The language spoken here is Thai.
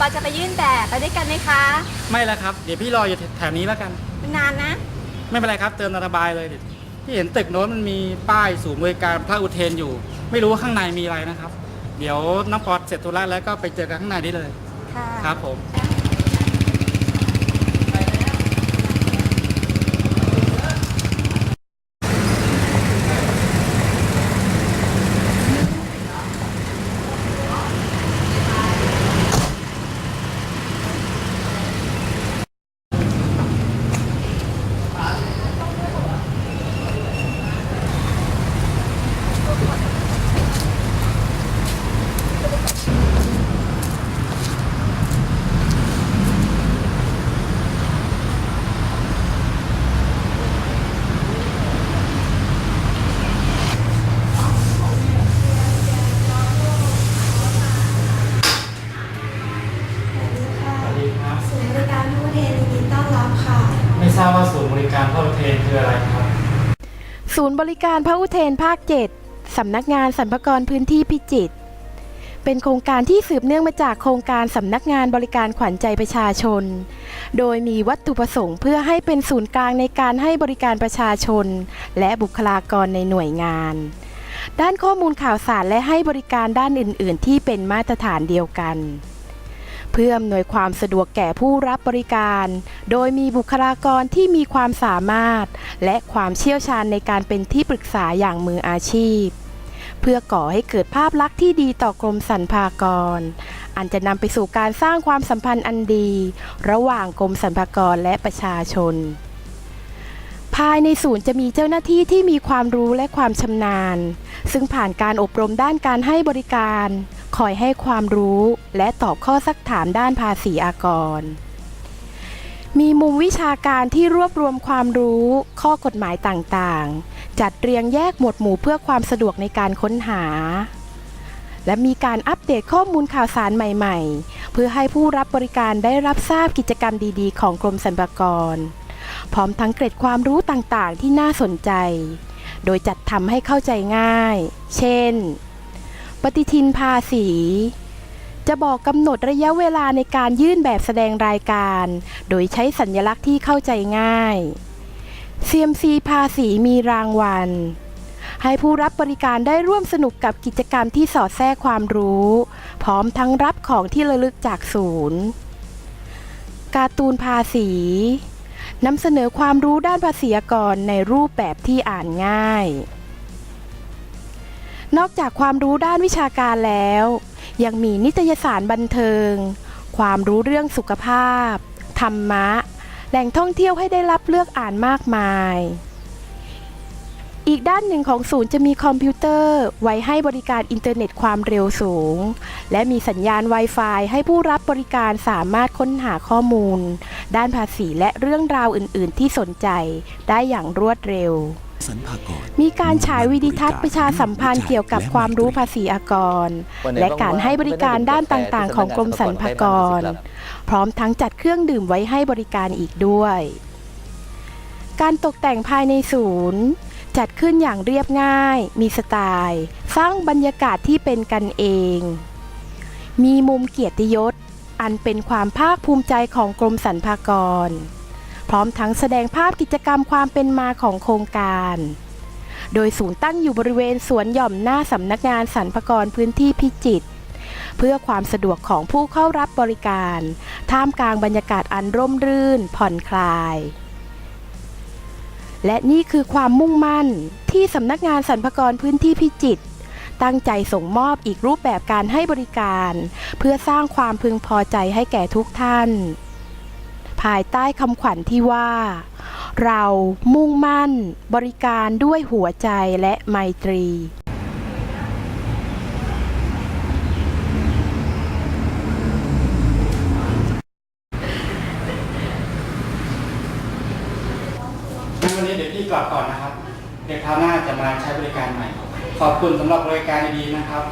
ปอจะไปยื่นแบบไปด้วยกันไหมคะ ไม่แล้วครับ เดี๋ยวพี่รออยู่แถวนี้แล้วกันมันนานนะ ไม่เป็นไรครับ เติมระบายเลยที่เห็นตึกโน้นมันมีป้ายศูนย์บริการพระอุเทนอยู่ ไม่รู้ว่าข้างในมีอะไรนะครับ เดี๋ยวน้องปอเสร็จธุระแล้วก็ไปเจอกันข้างในได้เลย ค่ะ ครับผม สวัสดีครับ ศูนย์บริการผู้เทนยินดีต้อนรับค่ะ ไม่ทราบว่าศูนย์บริการพระอุเทนคืออะไรครับ ศูนย์บริการพระอุเทนภาค 7 สำนักงานสรรพากรพื้นที่พิจิตร เป็นโครงการที่สืบเนื่องมาจากโครงการสำนักงานบริการขวัญใจประชาชน โดยมีวัตถุประสงค์เพื่อให้เป็นศูนย์กลางในการให้บริการประชาชน และบุคลากรในหน่วยงาน ด้านข้อมูลข่าวสารและให้บริการด้านอื่น ๆ ที่เป็นมาตรฐานเดียวกัน เพื่ออำนวยความสะดวกแก่ผู้รับบริการ โดยมีบุคลากรที่มีความสามารถ และความเชี่ยวชาญในการเป็นที่ปรึกษาอย่างมืออาชีพ เพื่อก่อให้เกิดภาพลักษณ์ที่ดีต่อกรมสรรพากร อันจะนำไปสู่การสร้างความสัมพันธ์อันดี ระหว่างกรมสรรพากรและประชาชนภายในศูนย์จะมีเจ้าหน้าที่ที่มีความรู้และความชำนาญ ซึ่งผ่านการอบรมด้านการให้บริการ คอยให้ความรู้และตอบข้อสักถามด้านภาษีอากร มีมุมวิชาการที่รวบรวมความรู้ ข้อกฎหมายต่างๆ จัดเรียงแยกหมวดหมู่เพื่อความสะดวกในการค้นหา และมีการอัปเดตข้อมูลข่าวสารใหม่ ๆ เพื่อให้ผู้รับบริการได้รับทราบกิจกรรมดีๆ ของกรมสรรพากร พร้อมทั้งเกร็ดความรู้ต่างๆ ที่น่าสนใจ โดยจัดทำให้เข้าใจง่าย เช่น ปฏิทินภาษี จะบอกกำหนดระยะเวลาในการยื่นแบบแสดงรายการ โดยใช้สัญลักษณ์ที่เข้าใจง่าย CMC ภาษีมีรางวัล ให้ผู้รับบริการได้ร่วมสนุกกับกิจกรรมที่สอดแทรกความรู้ พร้อมทั้งรับของที่ระลึกจากศูนย์ การ์ตูนภาษีนำเสนอความรู้ด้านภาษีกรในรูปแบบที่อ่านง่าย นอกจากความรู้ด้านวิชาการแล้ว ยังมีนิตยสารบันเทิง ความรู้เรื่องสุขภาพ ธรรมะ แหล่งท่องเที่ยวให้ได้รับเลือกอ่านมากมาย อีกด้านหนึ่งของศูนย์จะมีคอมพิวเตอร์ไว้ให้บริการอินเทอร์เน็ตความเร็วสูง และมีสัญญาณ Wi-Fi ให้ผู้รับบริการสามารถค้นหาข้อมูล ด้านภาษีและเรื่องราวอื่น ๆ ที่สนใจได้อย่างรวดเร็ว มีการฉายวิดีทัศน์ประชาสัมพันธ์เกี่ยวกับความรู้ภาษีอากร และการให้บริการด้านต่างๆ ของกรมสรรพากร พร้อมทั้งจัดเครื่องดื่มไว้ให้บริการอีกด้วย การตกแต่งภายในศูนย์ จัดขึ้นอย่างเรียบง่าย มีสไตล์ สร้างบรรยากาศที่เป็นกันเอง มีมุมเกียรติยศ อันเป็นความภาคภูมิใจของกรมสรรพากรพ ร้อมทั้งแสดงภาพกิจกรรมความเป็นมาของโครงการ โดยศูนย์ตั้งอยู่บริเวณสวนหย่อมหน้าสำนักงานสรรพากรพื้นที่พิจิตรเพื่อความสะดวกของผู้เข้ารับบริการ ท่ามกลางบรรยากาศอันร่มรื่น ผ่อนคลาย และนี่คือความมุ่งมั่นที่สำนักงานสรรพากรพื้นที่พิจิตรตั้งใจส่งมอบอีกรูปแบบการให้บริการ เพื่อสร้างความพึงพอใจให้แก่ทุกท่าน ภายใต้คำขวัญที่ว่า เรามุ่งมั่นบริการด้วยหัวใจและไมตรีวันนี้เดี๋ยวพี่กลับก่อนนะครับ เดี๋ยวคราวหน้าจะมาใช้บริการใหม่ ขอบคุณสำหรับบริการดีๆนะครับ